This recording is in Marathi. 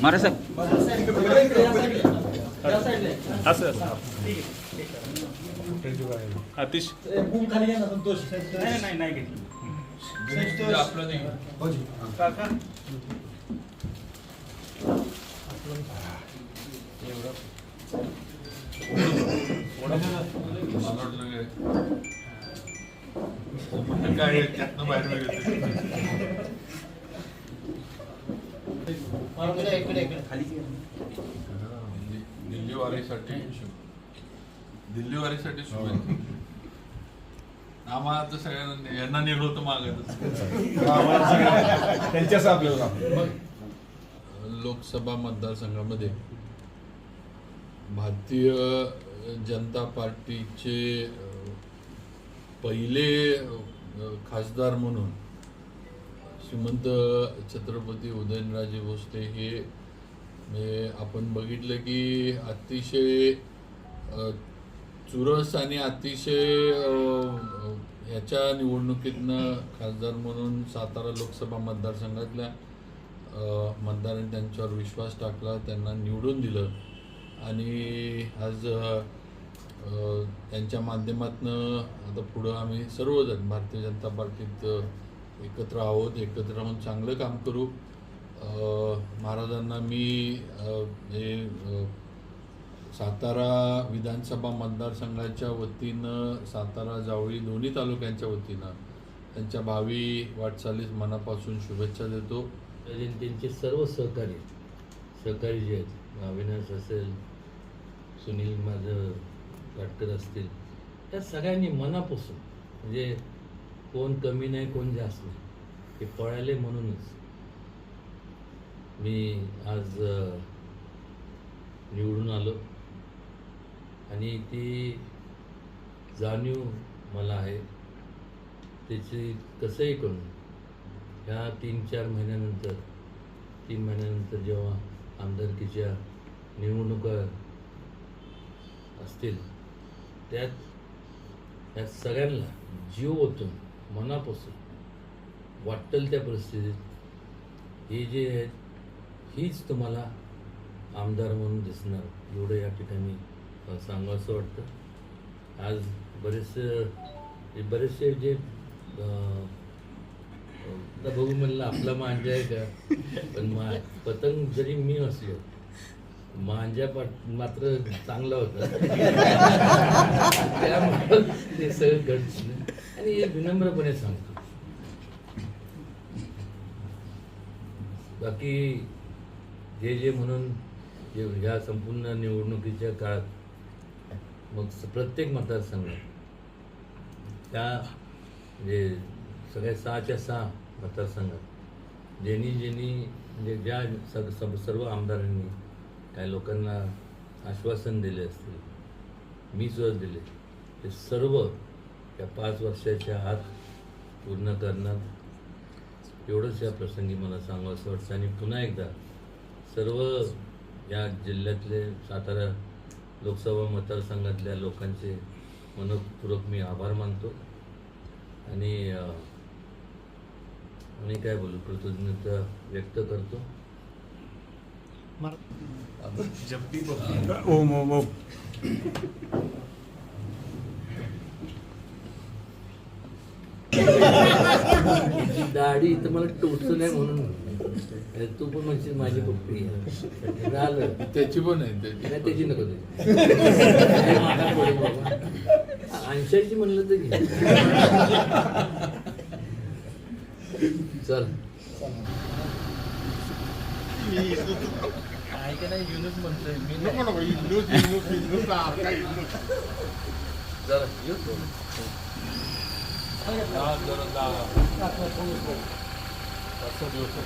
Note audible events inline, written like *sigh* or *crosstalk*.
महाराज साहेब. असं असं अतिश. नाही नाही नाही घेतली. काय त्यातनं बाहेर गेले दिल्ली दिल्ली वारीसाठी दिल्ली वारीसाठी शुभेच्छा आम्हाला तर सगळ्यांना यांना नेलं होतं मागत *laughs* त्यांच्याच आपल्याला लोकसभा मतदारसंघामध्ये भारतीय जनता पार्टीचे पहिले खासदार म्हणून श्रीमंत छत्रपती उदयनराजे भोसले हे आपण बघितलं की अतिशय चुरस आणि अतिशय ह्याच्या निवडणुकीतनं खासदार म्हणून सातारा लोकसभा मतदारसंघातल्या मतदारांनी त्यांच्यावर विश्वास टाकला त्यांना निवडून दिलं. आणि आज त्यांच्या माध्यमातनं आता पुढं आम्ही सर्वजण भारतीय जनता पार्टीत एकत्र आहोत एकत्र राहून चांगलं काम करू. महाराजांना मी हे सातारा विधानसभा मतदारसंघाच्या वतीनं सातारा जावळी दोन्ही तालुक्यांच्या वतीनं त्यांच्या भावी वाटचालीस मनापासून शुभेच्छा देतो. त्यांचे सर्व सहकारी सहकारी जे आहेत अविनाश असेल सुनील माझं वाटकर असतील त्या सगळ्यांनी मनापासून म्हणजे कोण कमी नाही कोण जास्त नाही हे पळाले म्हणूनच मी आज निवडून आलो. आणि ती जाणीव मला आहे. त्याची कसंही करून ह्या तीन चार महिन्यानंतर तीन महिन्यानंतर जेव्हा आमदारकीच्या निवडणुका असतील त्यात ह्या सगळ्यांना जीव ओतून मनापासून वाटेल त्या परिस्थितीत हे जे आहेत हीच तुम्हाला आमदार म्हणून दिसणार. एवढं या ठिकाणी अ, सांगावंसं वाटतं. आज बरेचसे बरेचसे जे आता बघू म्हणलं आपला मांजा आहे का? पण मा पतंग जरी मी असलो मांजा पाट मात्र चांगला होता. त्यामुळं ते सगळं घडलं आणि हे विनम्रपणे सांगतो. बाकी जे जे म्हणून जे ह्या संपूर्ण निवडणुकीच्या काळात मग स- प्रत्येक मतदारसंघात त्या म्हणजे सगळ्या सहाच्या सहा मतदारसंघात ज्यांनी ज्यांनी म्हणजे ज्या सग सब- सर्व आमदारांनी काही लोकांना आश्वासन दिले असतील मी सुद्धा दिले ते सर्व या पाच वर्षाच्या आत पूर्ण करणार. एवढंच या प्रसंगी मला सांगावं असं वाटतं. आणि पुन्हा एकदा सर्व या जिल्ह्यातले सातारा लोकसभा मतदारसंघातल्या लोकांचे मनपूर्वक मी आभार मानतो. आणि आणि काय बोलू कृतज्ञता व्यक्त करतो. ओम ओम ओम. दाढी इथं मला टोचलं नाही म्हणून. तू पण म्हणशील माझी पप्पी आहे. झालं. त्याची पण आहे त्याची. नको. ऐंशीची म्हणलं तर. घे चल इंदूस काय इंदूस जरा それを取って。